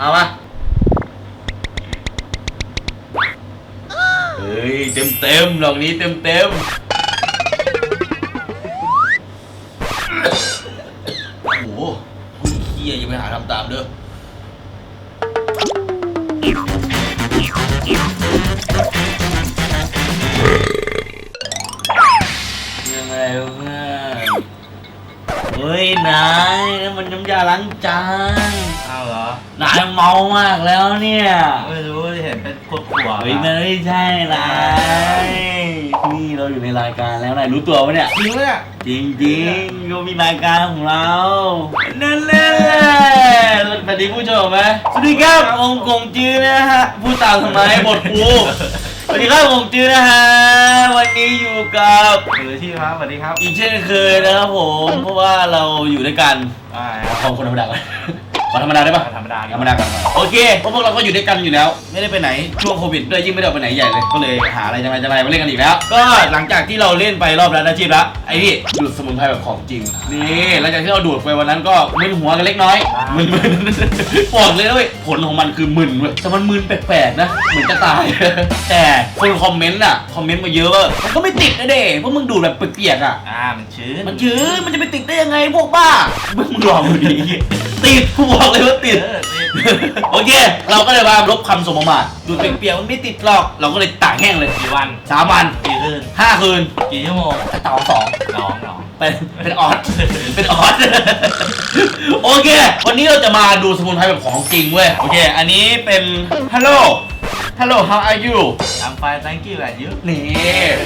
เอามาเฮ้ยเต็มเต็มดอกนี้เต็มเต็มๆโอ้โหเฮียอย่าไปหาทำตามเด้อยังไงวะเพื่อนเฮ้ยนายนั่นมันน้ำยาล้างจาน นายเมามากแล้วเนี่ย ไม่รู้เห็นเป็นขวดขวดเฮ้ยมันไม่ใช่นายนี่เราอยู่ในรายการแล้วนายรู้ตัวปะเนี่ย จริงเนี่ยจริงๆเรามีรายการของเรา นั่นแหละสวัสดีผู้ชมไหมสวัสดีครับองค์กงจื้อนะฮะพูดตามทำไมบทกูสวัสดีครับองค์จื้อนะฮะ วันนี้อยู่กับมือที่ครับสวัสดีครับ อีกเช่นเคยนะครับผม เพราะว่าเราอยู่ด้วยกันอ่าของคนธรรมดาก่อน ขอธรรมดาได้ปะธรรมดาธรรมดากันโอเคเพราะพวกเราก็อยู่ด้วยกันอยู่แล้ว ไม่ได้ไปไหนช่วงโควิดด้วยยิ่งไม่ได้ออกไปไหนใหญ่เลยก็เลยหาอะไรจะมาจะมามาเล่นกันอีกแล้ว ก็หลังจากที่เราเล่นไปรอบแล้วอาชีพแล้วไอ้นี่ดูดสมุนไพรแบบของจริงนี่หลังจากที่เราดูดไปวันนั้นก็มึนหัวกันเล็กน้อยมึนมึนบอกเลยนะเว้ยผลของมันคือมึนเว้ยแต่มันมึนแปลกๆนะเหมือนจะตาย แต่คนคอมเมนต์อะคอมเมนต์มาเยอะว่ามันก็ไม่ติดนะเด้เพราะมึงดูดแบบเปียกๆอะอ่ามันชื้นมันชื้นมันจะไปติดได้ยังไงพวกบ้ามึงลองดูดิ ติดกูบอกเลยว่าติด เออติดโอเค เราก็เลยมาลบคำสมมาทดูดเปียกๆมันไม่ติดหรอก เราก็เลยตากแห้งเลยกี่วันสามวันกี่คืนห้าคืนกี่ชั่วโมงกระต่อสอง น้องน้อง เป็นเป็นออส เป็นออส โอเค วันนี้เราจะมาดูสมุนไพรแบบของจริงเว้ย โอเค อันนี้เป็น Hello Hello how are you ทำไฟ thank you and you นี่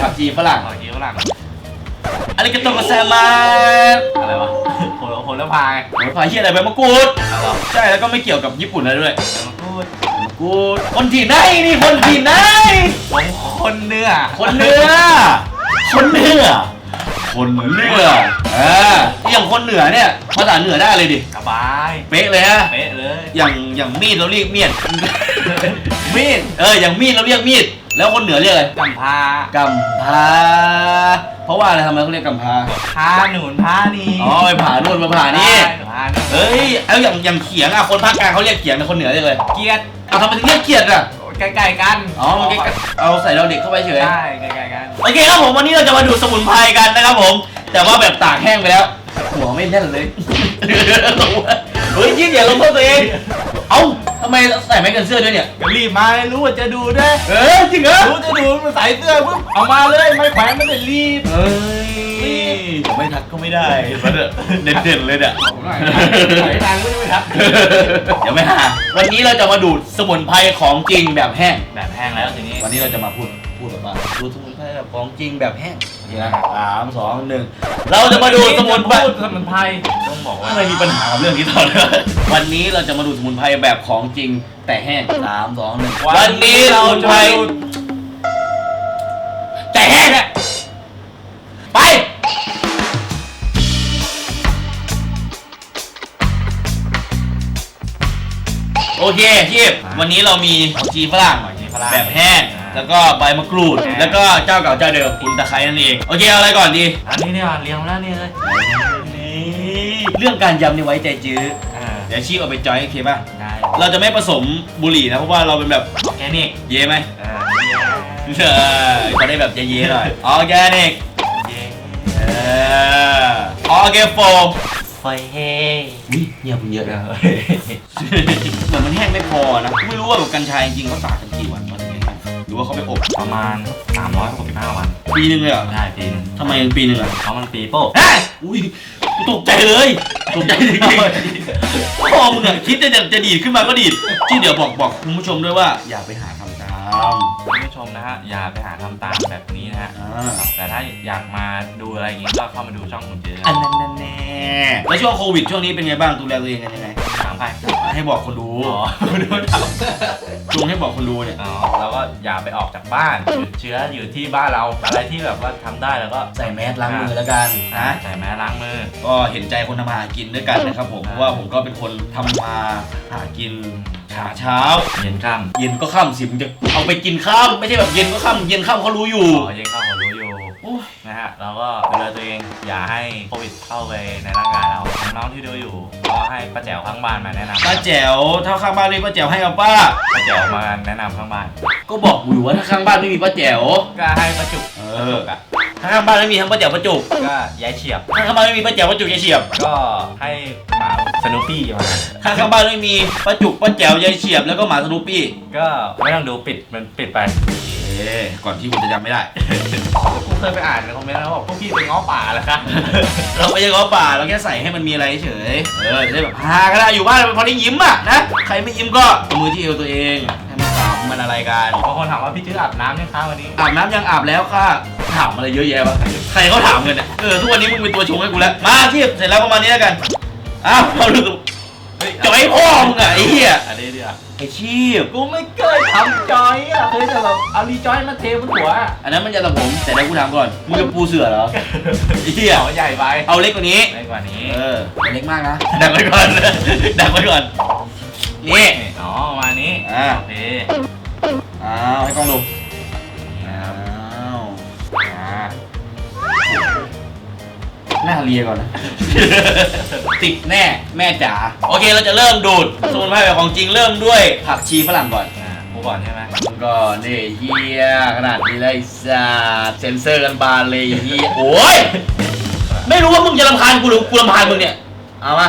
ผักชีฝรั่ง ขอกี่ฝรั่ง อันนี้ก็ต้องมาแซมมาอะไรวะผลผลพายโอ้ยผักชีอะไรใบมะกรูดเอาเหรอใช่แล้วก็ไม่เกี่ยวกับญี่ปุ่นอะไรด้วยมาพูดกูคนที่ไหนนี่คนที่ไหนผมคนเนื้อคนเหนือคนเหนือคนเหนืออ่าอย่างคนเหนือเนี่ยภาษาเหนือได้เลยดิ สบาย เป๊ะเลยฮะ เป๊ะเลย อย่างอย่างมีดเราเรียกเมียด มีด เออ อย่างมีดเราเรียกมีด แล้วคนเหนือเรียกอะไรกำพร้ากำพร้าเพราะว่าอะไรทำไมเขาเรียกกำพร้าพาหนุนพานี่อ๋อไปผ่านู่นมาผ่านี่พาหนุนเฮ้ยเอาอย่างอย่างเขียงอะคนภาคกลางเขาเรียกเขียงแต่คนเหนือเรียกอะไรเกียรติเอาทำไมถึงเรียกเขียดอะใกล้ๆกันอ๋อมันใกล้ๆเอาใส่เราเด็กเข้าไปเฉยใช่ใกล้ๆกันโอเคครับผมวันนี้เราจะมาดูสมุนไพรกันนะครับผม แต่ว่าแบบตากแห้งไปแล้วหัวไม่แน่นเลยเฮ้ยยิ่งอย่าลงโทษตัวเองเอ้า ทำไมใส่ไม้กันเสื้อด้วยเนี่ย ก็รีบมาเลยรู้ว่าจะดูด้วย เออจริงเหรอรู้จะดูมันใส่เสื้อปุ๊บเอามาเลยไม่แขวนไม่ได้รีบเฮ้ยไม่ทักก็ไม่ได้เด่นๆเลยเนี่ยใส่ทางไม่ได้ไม่ทักเดี๋ยวไม่หา วันนี้เราจะมาดูดสมุนไพรของจริงแบบแห้ง แบบแห้งแล้วทีนี้ วันนี้เราจะมาพูดพูดแบบว่าดูสมุนไพรแบบของจริงแบบแห้ง โอเคนะสามสองหนึ่งเราจะมาดูสมุนไพรพูดสมุนไพรต้องบอกว่าทำไมมีปัญหากับเรื่องนี้ตอนนี้วันนี้เราจะมาดูสมุนไพรแบบของจริงแต่แห้งสามสองหนึ่งวันนี้สมุนไพรแต่แห้งอะไปโอเคชีพวันนี้เรามีผักชีฝรั่งหอยชีฝรั่งแบบแห้ง แล้วก็ใบมะกรูดแห้งแล้วก็เจ้าเก่าเจ้าเดิมคุณตะไคร้นั่นเอง โอเคเอาอะไรก่อนดี อันนี้เนี่ยเรียงแล้วนี่เลยเรื่องการยำนี่ไว้ใจจื้ออ่าเดี๋ยวชีพเอาไปจอยโอเคป่ะ ได้เราจะไม่ผสมบุหรี่นะเพราะว่าเราเป็นแบบออร์แกนิกเย่ไหมอ่าเออเขาได้แบบเย่ๆหน่อยออร์แกนิกเย้เออออร์แกโฟไฟเฮอุ้ยเงียบเยอะนะ เหมือนมันแห้งไม่พอนะ ไม่รู้ว่าแบบกัญชาจริงๆเขาตากกันกี่วันวะถึงจะแห้งห รือว่าเขาไปอบประมาณ 365 วันปีนึงเลยเหรอได้ปีนึงทำไมปีนึงอะเพราะมันปีโป้ฮะอุ้ยกูตกใจเลยตกใจจริงๆพ่อมึงอะคิดจะจะดีดขึ้นมาก็ดีดที่เดี๋ยวบอกบอกคุณผู้ชมด้วยว่าอย่าไปหาทำตามคุณผู้ชมนะฮะอย่าไปหาทำตามแบบนี้นะฮะอ่าแต่ถ้าอยากมาดูอะไรอย่างงี้ก็เข้ามาดูช่องของเจ๊อันนั้นแน่แล้วช่วงโควิดช่วงนี้เป็นไงบ้างดูแลตัวเองกันยังไงถามไปให้บอกคนดูอ๋อดูถามช่วงให้บอกคนดูเนี่ยอ๋อแล้วก็อย่าไปออกจากบ้านหยุดเชื้ออยู่ที่บ้านเราอะไรที่แบบว่าทำได้แล้วก็ใส่แมสล้างมือแล้วกันนะใส่แมสล้างมือ ก็เห็นใจคนทำมาหากินด้วยกันนะครับผมเพราะว่าผมก็เป็นคนทำมาหากินหาเช้า เย็นค่เย็นก็ค่ำสิมึงจะเอาไปกินข้ามไม่ใช่แบบเย็นก็ค่ำเย็นค่ำเขารู้อยู่ำอ๋อเย็นเข้ นะฮะเราก็ดูแลตัวเองอย่าให้โควิดเข้าไปในร่างกายเราน้องๆที่ดูอยู่ก็ให้ป้าแจ๋วข้างบ้านมาแนะนำป้าแจ๋วถ้าข้างบ้านไม่มีป้าแจ๋วให้กับป้าป้าแจ๋วมาแนะนำข้างบ้าน ก็บอกอยู่ว่าถ้าข้างบ้านไม่มีป้าแจ๋วก็ให้ป้าจุกเอป้าอจุกอะถ้าข้างบ้านไม่มีทั้งป้าแจ๋วป้าจุกก็ย้ายเฉียบถ้าข้างบ้านไม่มีป้าแจ๋วป้าจุกยายเฉียบ ก็ให้หมาสนุปปี้มาถ้าข้างบ้านไม่มีป้าจุกป้าแจ๋วยายเฉียบแล้วก็หมาสนูปี้ก็ไม่ต้องดูปิดมันปิดไปเอ๊ ก่อนที่คุณจะจำไม่ได้กูเคยไปอ่านในคอมเมนต์แล้วบอกพวกพี่เป็นง้อป่าเหรอคะเราไม่ใช่ง้อป่าเราแค่ใส่ให้มันมีอะไรเฉย เออจะได้แบบฮาก็ได้อยู่บ้านพอได้ยิ้มอะนะ ใครไม่ยิ้มก็เอามือที่เอวตัวเองให้มันขำมันอะไรกันบางคนถามว่าพี่จื้ออาบน้ำยังคะวันนี้ อาบน้ำยังอาบแล้วค่ะ ถามอะไรเยอะแยะวะใครเขาถามกันเนี่ยเออทุกวันนี้มึงเป็นตัวชงให้กูแล้ว มาที่เสร็จแล้วประมาณนี้แล้วกัน อ้าวเราดูเฮ้ยจอยพ่อมึงอะไอ้เหี้ยอันนี้เดียวไอ้ชีพกูไม่เคย รีจอยมาเทบนหัวอะอันนั้นมันจะตะผม แต่แล้วกูถามก่อนมึงจะปูเสือเหรอไอ้เหี้ยเสาใหญ่ไปเอาเล็กกว่านี้เล็กกว่านี้เอออย่าเล็กมากนะดักไว้ก่อนดักไว้ก่อนนี่อ๋อประมาณนี้อ่าโอเคอ้าวให้กล้องลงนี่อ้านะครับวอ่าหน้าเลียก่อนนะติดแน่แม่จ๋าโอเคเราจะเริ่มดูดสมุนไพรแบบของจริงเริ่มด้วยผักชีฝรั่งก่อนอ่า ก่อนใช่ไหมมันก็นี่เฮียขนาดนี้เลยสัตว์เซนเซอร์กันบานเลยเฮียโอ้ยไม่รู้ว่ามึงจะรำคาญกูหรือกูรำคาญมึงเนี่ย เอามา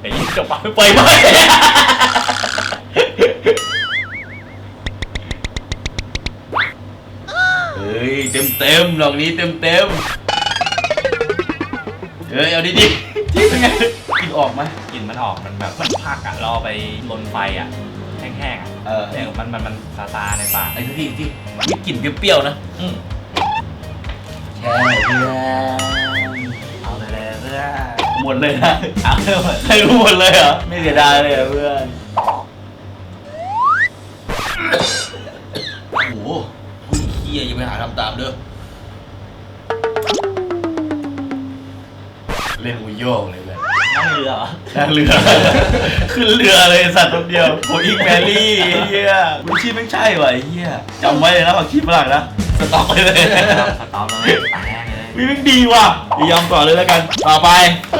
ไอ้ยี่จบปะปล่อยไปเฮ้ยเต็มเต็มๆดอกนี้เต็มเต็มๆเฮ้ยเอาดีๆที่เป็นไง กินออกไหมกลิ่นมันออกมันแบบมันพักอะเราเอาไปลนไฟอะแห้งๆอะเออเนี่ยมันมันมันซาซาๆในปากไอ้ที่ที่มีกลิ่นเปรี้ยวๆนะอืมใช่เพื่อนเอาไปเลยเพื่อนหมดเลยนะเอาไปหมดให้รู้หมดเลยเหรอไม่เสียดายเลยเหรอเพื่อนโอ้โหเฮียอย่าไปหาทำตามเด้อเล่นอุยโยกเลยเลย นั่งเรือเหรอนั่งเรือ ขึ้นเรือเลยสัตว์ตัวเดียวโอ้อีกแมรี่ไอ้เฮียมันชื่อไม่ใช่ว่ะไอ้เฮียจำไว้เลยนะผักชีฝรั่งนะสต็อกไปเลยสตอมเลยแป้งเลยวิมันดีว่ะเดี๋ยวยอมก่อนเลยแล้วกัน ต่อไป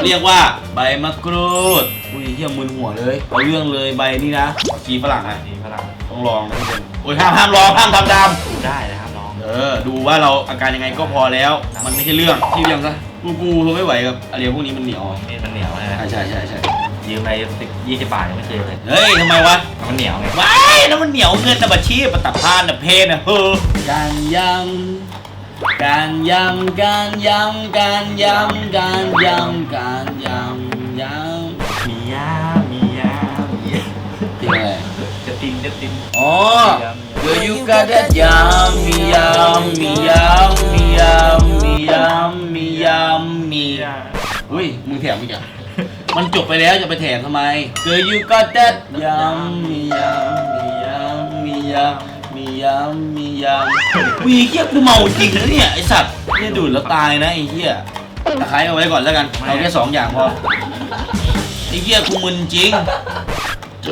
เรียกว่าใบมะกรูดอุ้ยเฮียมึนหัวเลยเอาเรื่องเลยใบนี่นะผักชีฝรั่งนะดีฝรั่งต้องลองนะทุกคนโอ้ยห้ามห้ามลองห้ามทำตามดูได้นะครับน้องเออดูว่าเราอาการยังไงก็พอแล้ว มันไม่ใช่เรื่องที่เรื่องซะ กูกูทนไม่ไหวกับอะไรพวกนี้มันเหนียวนี่มันเหนียวเลยนะใช่ใช่ใช่ใช่ยืมไปสิบยี่สิบบาทยังไม่เคยเลยเฮ้ยทำไมวะมันเหนียวไงว้ายน้ำมันเหนียวเงินแต่บัตชีปตับพานน่ะเพนน่ะเฮ้อการยำการยำการยำการยำการยำการยำยำมียามียามียาเพลงอะไรจะตินจะตินอ๋อ Girl you got that yummy yummy yummy yummy yummy yummy อุ้ย มึงแถมอีกอะ มันจบไปแล้วจะไปแถมทำไม Girl you got that yummy yummy yummy yummy yummy yummy วีเฮียกูเมาจริงนะเนี่ยไอสัตว์เนี่ยดูดแล้วตายนะไอเฮียตะไคร้เอาไว้ก่อนแล้วกัน เอาแค่สองอย่างพอ ไอเฮียกูมึนจริงเ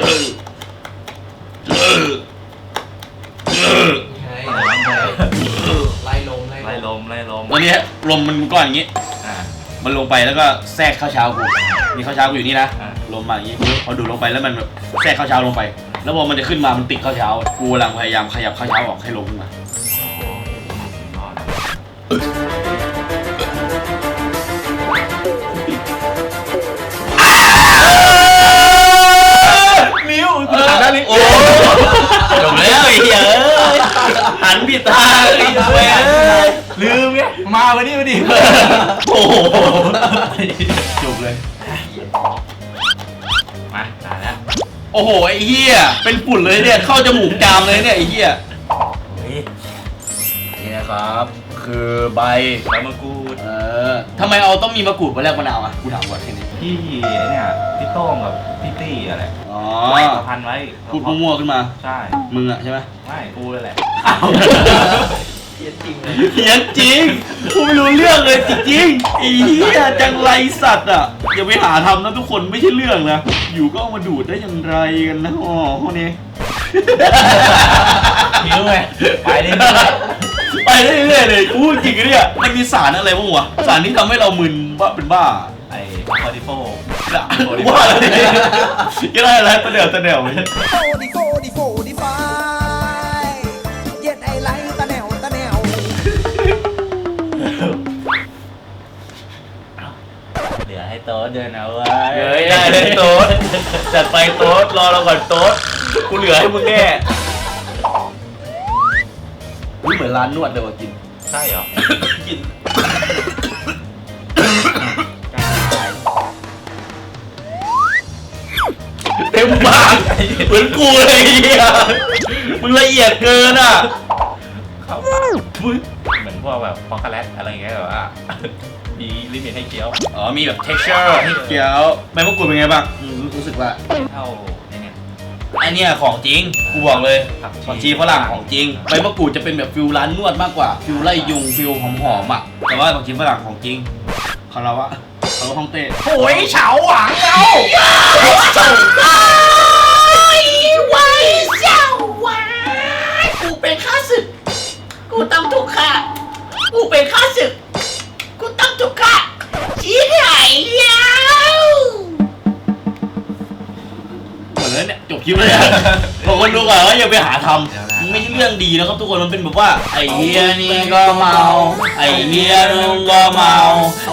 ลลงมไล่ลม วันนี้ลมมันก้อนอย่างงี้ อ่า มันลงไปแล้วก็แทรกข้าวเช้ากูมีข้าวเช้ากูอยู่นี่นะ อ่าลมมาอย่างงี้พอดูดลงไปแล้วมันแบบแทรกข้าวเช้าลงไป แล้วพอมันจะขึ้นมา มันติดข้าวเช้า กูกำลังพยายามขยับข้าวเช้าออกให้ลงขึ้นมา โอ้โหสุดยอดมิวกูถามด้านนี้โอ้จ มาวันนี้วันนี้โอ้โหจบเลยมาตายแล้วโอ้โหไอ้เหี้ยเป็นฝุ่นเลยเนี่ยเข้าจมูกจามเลยเนี่ยไอ้เหี้ยเฮ้ยนี่นะครับ คือใบใบมะกรูดเออทำไมเอาต้องมีมะกรูดมาแลกมะนาวอะกูถามก่อนแค่นี้พี่เนี่ยพี่โต้งกับพี่ตี้อะไรอ๋อพันไว้พูดมั่วๆขึ้นมา ใช่มึงอะใช่ไหมไม่กูเลยแหละ เทียนจริงเลยเฮียจริงกูไม่รู้เรื่องเลยจริงๆไอ้เหี้ยจังไรสัตว์อะอย่าไปหาทำนะทุกคนไม่ใช่เรื่องนะ อยู่ก็เอามาดูดได้อย่างไรกันนะอ๋อพวกนี้ หิวไงไปเรื่อยไปเรื่อยๆเลยอู้จริงๆเนี่ยมันมีสารอะไรบ้างวะสารที่ทำให้เรามึนว่าเป็นบ้าๆไอ้คอร์ดิโฟว่าอะไรก็ได้อะไรตะเดียวตะเดียว โฟดิโฟดิโฟดิฟา โต๊ดเดินเอาไว้เฮ้ยได้เลยโต๊ดจัดไปโต๊ดรอเราก่อนโต๊ดกูเหลือให้มึงแน่นี่เหมือนร้านนวดเลยว่ะกิน ใช่เหรอกินเต็มปากเหมือนกูเลยไอ้เฮียมึงละเอียดเกินอะเข้าปากเหมือนพวกแบบพอกโกแลตอะไรอย่างเงี้ยแบบว่า มีลิมิตให้เคี้ยว อ๋อ มีแบบ texture ให้เคี้ยวใบมะกรูดเป็นไงบ้างอืมรู้สึกว่า เท่ายังไงไอเนี่ยของจริง กูบอกเลย ผักชีผักชีฝรั่งของจริง ใบมะกรูดจะเป็นแบบฟิลร้านนวดมากกว่า ฟิลไล่ยุง ฟิลหอมๆอะ แต่ว่าผักชีฝรั่งของจริงคาราวะคาราวะฮ่องเต้โอ้ยเฉาหวังเอาไว้เจ้าหวายกูเป็นข้าศึก กูต้องถูกฆ่ากูเป็นข้าศึก กูต้องถูกฆ่าชี้ไหนแล้วเหมือนแล้วเนี่ยจบคลิปเลยอะบอกคนดูก่อนว่าอย่าไปหาทำมันไม่ใช่เรื่องดีนะครับทุกคนมันเป็นแบบว่าไอ้เฮียนี่ก็เมาไอ้เฮียนึงก็เมา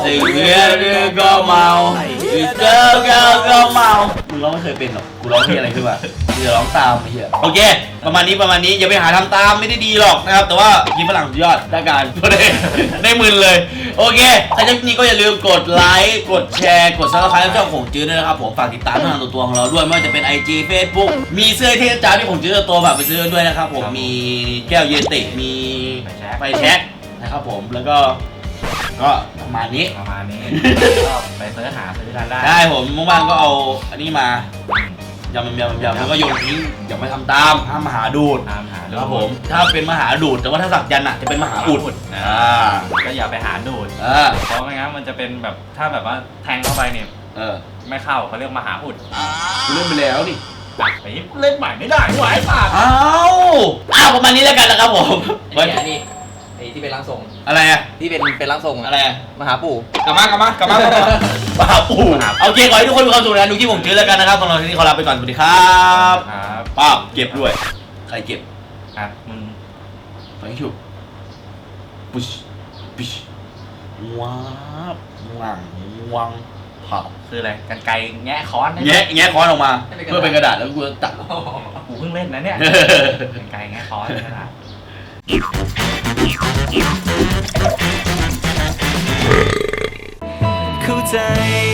ไอ้เฮียนี่ก็เมาไอ้เจ้าก็ก็เมามึงร้องไม่เคยเป็นหรอกกูร้องที่อะไรขึ้นมา กูจะร้องตามไอ้เหี้ยโอเค ประมาณนี้ประมาณนี้อย่าไปหาทำตามไม่ได้ดีหรอกนะครับ แต่ว่ากินฝรั่งสุดยอดได้การก็ได้ได้หมื่นเลย โอเคใครชอบคลิปนี้ก็อย่าลืมกดไลค์กดแชร์กดซับสไครต์ช่องของจื้อด้วยนะครับผมฝากติดตามทางตัวตัวของเราด้วยไม่ว่าจะเป็น IG Facebook มีเสื้อเทพจ้าที่ผมจื้อตัวแบบไปซื้อด้วยนะครับผมมีแก้วเยติมีไฟแช็กนะครับผมแล้วก็ก็ประมาณนี้ ประมาณนี้ ก็ไปเสิร์ชหาซื้อกันได้ ได้ผมว่างๆก็เอาอันนี้มา ยำยำยำยำแล้วก็โยนทิ้งอย่ามาทำตามห้ามมาหาดูดตามหาดูครับผมถ้าเป็นมหาดูดแต่ว่าถ้าสักยันต์อะจะเป็นมหาอุดนะอ่าก็อย่าไปหาดูดอ่าเพราะไม่งั้นมันจะเป็นแบบถ้าแบบว่าแทงเข้าไปเนี่ยเออไม่เข้าเขาเรียกมหาอุดกูเล่นไปแล้วนี่ตัดไปเล่นใหม่ไม่ได้หวายสัตว์อ้าวอ้าวประมาณนี้แล้วกันนะครับผมไอ้เนี่ยนี่ ไอ้ที่เป็นร่างทรง อะไรอะที่เป็นเป็นร่างทรงอะไรอะมหาปู่ กลับมากลับมากลับมากลับมา บ้าปู่โอเคขอให้ทุกคนมีความสุขนะดูที่ผมจื้อแล้วกันนะครับสำหรับวันนี้ขอลาไปก่อนสวัสดีครับครับป้าบเก็บด้วย ใครเก็บอะมึงไปชุบปุ๊ชปิ๊ชว้าบวังวังผับคืออะไรกันไกรแงะค้อนแงะแงะค้อนออกมา เพื่อเป็นกระดาษแล้วกูจะตัด กูเพิ่งเล่นนะเนี่ย กันไกรแงะค้อนขนาด เข้าใจ